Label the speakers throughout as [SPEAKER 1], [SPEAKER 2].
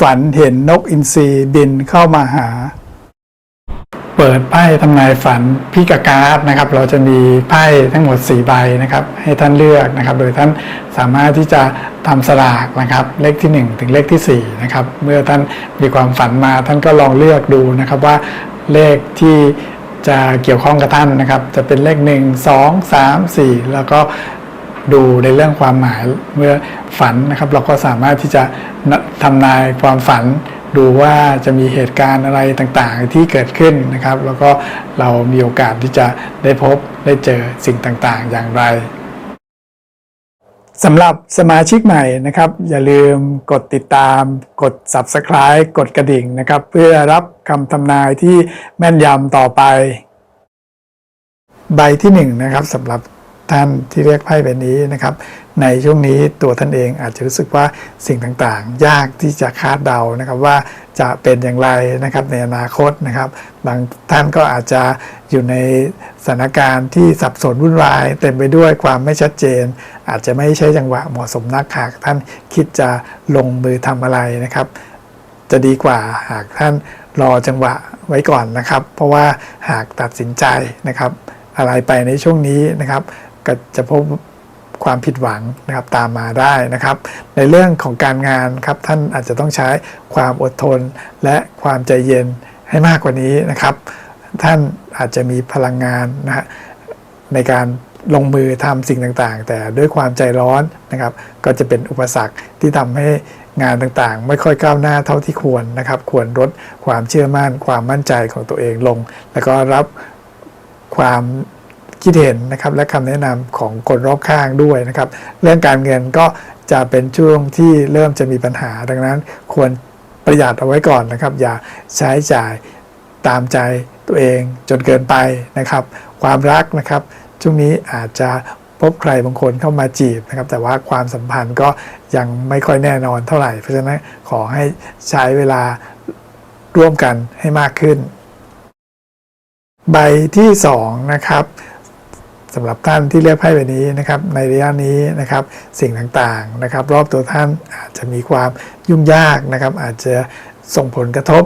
[SPEAKER 1] ฝันเห็นนกอินทรีบินเข้ามาหา เปิดไพ่ทำนายฝันพิกาการ์ดนะครับ เราจะมีไพ่ทั้งหมด 4 ใบนะครับ ให้ท่านเลือกนะครับ โดยท่านสามารถที่จะทำสลากนะครับ เลขที่ 1 ถึงเลขที่ 4 นะครับ เมื่อท่านมีความฝันมาท่านก็ลองเลือกดูนะครับว่าเลขที่จะเกี่ยวข้องกับท่านนะครับ จะเป็นเลข 1 2 3 4 แล้วก็ ดูในเรื่องความหมายเมื่อฝันนะครับ เราก็สามารถที่จะทำนายความฝัน ดูว่าจะมีเหตุการณ์อะไรต่างๆที่เกิดขึ้นนะครับ แล้วก็เรามีโอกาสที่จะได้พบได้เจอสิ่งต่างๆ อย่างไรสำหรับสมาชิกใหม่นะครับ อย่าลืมกดติดตาม กด Subscribe กดกระดิ่งนะครับ เพื่อรับคำทำนายที่แม่นยำต่อไป ใบที่หนึ่งนะครับสำหรับ ท่านที่เรียกไพ่ใบนี้นะครับ ในช่วงนี้ตัวท่านเองอาจจะรู้สึกว่าสิ่งต่างๆ ยากที่จะคาดเดานะครับว่าจะเป็นอย่างไรนะครับในอนาคตนะครับ บางท่านก็อาจจะอยู่ในสถานการณ์ที่สับสนวุ่นวาย เต็มไปด้วยความไม่ชัดเจน อาจจะไม่ใช่จังหวะเหมาะสมนักหากท่านคิดจะลงมือทำอะไรนะครับ จะดีกว่าหากท่านรอจังหวะไว้ก่อนนะครับ เพราะว่าหากตัดสินใจนะครับ อะไรไปในช่วงนี้นะครับ ก็จะพบความผิดหวังนะครับตามมาได้นะครับ ในเรื่องของการงานครับท่านอาจจะต้องใช้ความอดทน และความใจเย็นให้มากกว่านี้นะครับ ท่านอาจจะมีพลังงานนะฮะในการลงมือทำสิ่งต่างๆ แต่ด้วยความใจร้อนนะครับ ก็จะเป็นอุปสรรคที่ทำให้งานต่างๆ ไม่ค่อยก้าวหน้าเท่าที่ควรนะครับ ควรลดความเชื่อมั่น ความมั่นใจของตัวเองลง แล้วก็รับความ คิดเห็นนะครับและคำแนะนำของคนรอบข้างด้วยนะครับ เรื่องการเงินก็จะเป็นช่วงที่เริ่มจะมีปัญหา ดังนั้นควรประหยัดเอาไว้ก่อนนะครับ อย่าใช้จ่ายตามใจตัวเองจนเกินไปนะครับ ความรักนะครับช่วงนี้อาจจะพบใครบางคนเข้ามาจีบนะครับ แต่ว่าความสัมพันธ์ก็ยังไม่ค่อยแน่นอนเท่าไหร่ เพราะฉะนั้นขอให้ใช้เวลาร่วมกันให้มากขึ้น ใบที่ 2 นะครับ สำหรับท่านที่เลือกไพ่ใบนี้นะครับในระยะนี้นะครับสิ่งต่างๆนะครับ รอบตัวท่านอาจจะมีความยุ่งยากนะครับ อาจจะส่งผลกระทบ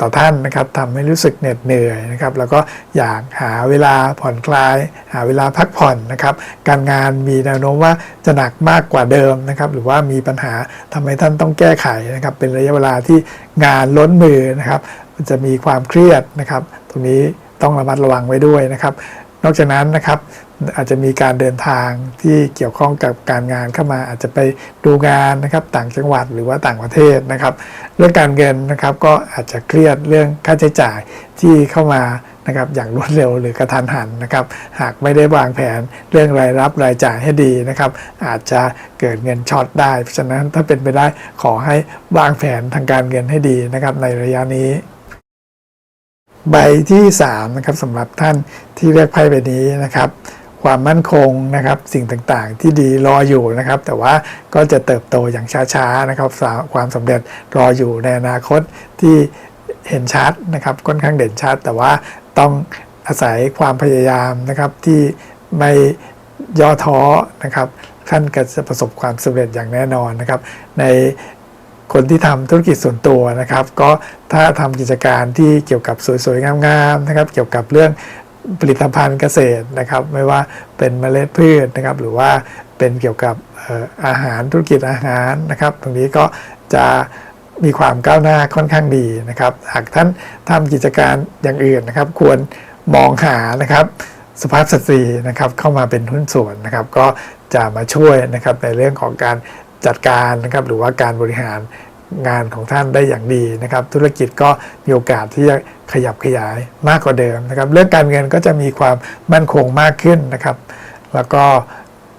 [SPEAKER 1] ต่อท่านนะครับทำให้รู้สึกเหน็ดเหนื่อยนะครับ แล้วก็อยากหาเวลาผ่อนคลาย หาเวลาพักผ่อนนะครับ การงานมีแนวโน้มว่าจะหนักมากกว่าเดิมนะครับ หรือว่ามีปัญหาทำให้ท่านต้องแก้ไขนะครับ เป็นระยะเวลาที่งานล้นมือนะครับ จะมีความเครียดนะครับ ตรงนี้ต้องระมัดระวังไว้ด้วยนะครับ นอกจากนั้นนะครับอาจจะมีการเดินทางที่เกี่ยวข้องกับการงานเข้ามาอาจจะไปดูงานนะครับต่างจังหวัดหรือว่าต่างประเทศนะครับ เรื่องการเงินนะครับก็อาจจะเครียดเรื่องค่าใช้จ่ายที่เข้ามานะครับอย่างรวดเร็วหรือกระทันหันนะครับ หากไม่ได้วางแผนเรื่องรายรับรายจ่ายให้ดีนะครับ อาจจะเกิดเงินช็อตได้ เพราะฉะนั้นถ้าเป็นไปได้ขอให้วางแผนทางการเงินให้ดีนะครับในระยะนี้ ใบที่3นะครับสำหรับท่านที่เลือกไพ่ใบนี้นะครับ ความมั่นคงนะครับ สิ่งต่างๆ ที่ดีรออยู่นะครับ แต่ว่าก็จะเติบโตอย่างช้าๆนะครับ ความสำเร็จรออยู่ในอนาคตที่เห็นชัดนะครับค่อนข้างเด่นชัด แต่ว่าต้องอาศัยความพยายามนะครับที่ไม่ย่อท้อนะครับท่านก็จะประสบความสำเร็จอย่างแน่นอนนะครับ ใน คนที่ทำธุรกิจส่วนตัวนะครับ ก็ถ้าทำกิจการที่เกี่ยวกับสวยๆงามๆนะครับ เกี่ยวกับเรื่องผลิตภัณฑ์เกษตรนะครับ ไม่ว่าเป็นเมล็ดพืชนะครับ หรือว่าเป็นเกี่ยวกับอาหารธุรกิจอาหารนะครับ ตรงนี้ก็จะมีความก้าวหน้าค่อนข้างดีนะครับ หากท่านทำกิจการอย่างอื่นนะครับ ควรมองหานะครับสุภาพสตรีนะครับเข้ามาเป็นหุ้นส่วนนะครับ ก็จะมาช่วยนะครับในเรื่องของการ จัดการนะครับหรือว่าการบริหารงานของท่านได้อย่างดีนะครับ ธุรกิจก็มีโอกาสที่จะขยับขยายมากกว่าเดิมนะครับ เรื่องการเงินก็จะมีความมั่นคงมากขึ้นนะครับ แล้วก็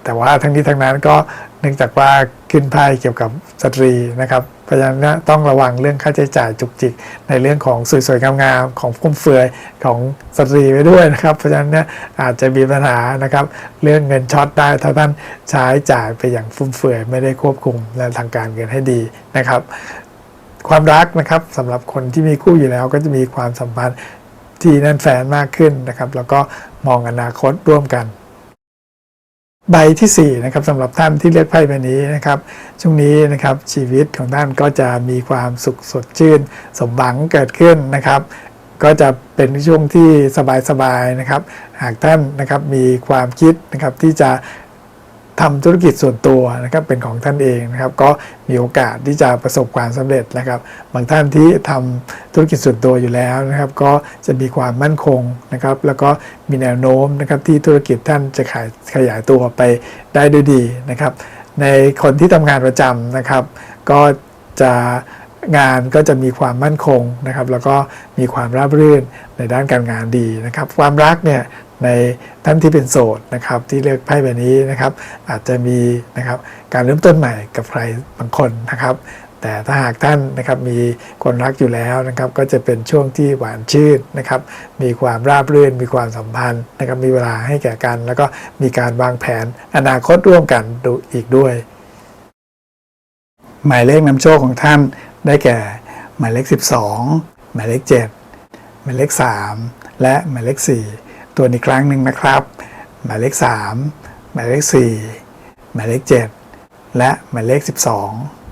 [SPEAKER 1] แต่ว่าทั้งนี้ทั้งนั้นก็เนื่องจากว่าขึ้นไพ่เกี่ยวกับสตรีนะครับ เพราะฉะนั้นต้องระวังเรื่องค่าใช้จ่ายจุกจิก ในเรื่องของสวยๆงามๆของฟุ่มเฟือยของสตรีไว้ด้วยนะครับ เพราะฉะนั้นเนี่ยอาจจะมีปัญหานะครับ เรื่องเงินช็อตได้ถ้าท่านใช้จ่ายไปอย่างฟุ่มเฟือยไม่ได้ควบคุมและทางการเงินให้ดีนะครับ ความรักนะครับสำหรับคนที่มีคู่อยู่แล้วก็จะมีความสัมพันธ์ที่แน่นแฟนมากขึ้นนะครับ แล้วก็มองอนาคตร่วมกัน ใบที่4นะครับสำหรับท่านที่เลือกไพ่ใบนี้นะครับช่วงนี้นะครับชีวิตของท่านก็จะมีความสุขสดชื่น สมหวังเกิดขึ้นนะครับ ก็จะเป็นช่วงที่สบายๆนะครับ หากท่านนะครับมีความคิดนะครับที่จะ ทำธุรกิจส่วนตัวนะครับเป็นของท่านเองนะครับ ก็มีโอกาสที่จะประสบความสำเร็จนะครับ บางท่านที่ทำธุรกิจส่วนตัวอยู่แล้วนะครับ ก็จะมีความมั่นคงนะครับ แล้วก็มีแนวโน้มนะครับที่ธุรกิจท่านจะขายขยายตัวไปได้ด้วยดีนะครับ ในคนที่ทำงานประจำนะครับ ก็จะงานก็จะมีความมั่นคงนะครับ แล้วก็มีความราบรื่นในด้านการงานดีนะครับ ความรักเนี่ย ในท่านที่เป็นโสดนะครับที่เลือกไพ่ใบนี้นะครับ อาจจะมีนะครับการเริ่มต้นใหม่กับใครบางคนนะครับ แต่ถ้าหากท่านนะครับมีคนรักอยู่แล้วนะครับ ก็จะเป็นช่วงที่หวานชื่นนะครับ มีความราบรื่น มีความสัมพันธ์นะครับมีเวลาให้แก่กัน แล้วก็มีการวางแผนอนาคตร่วมกันดูอีกด้วย หมายเลขนำโชคของท่านได้แก่ หมายเลข 12 หมายเลข 7 หมายเลข 3 และหมายเลข 4 ตัวอีกครั้งหนึ่งนะครับ หมายเลข 3 หมายเลข 4 หมายเลข 7 และหมายเลข 12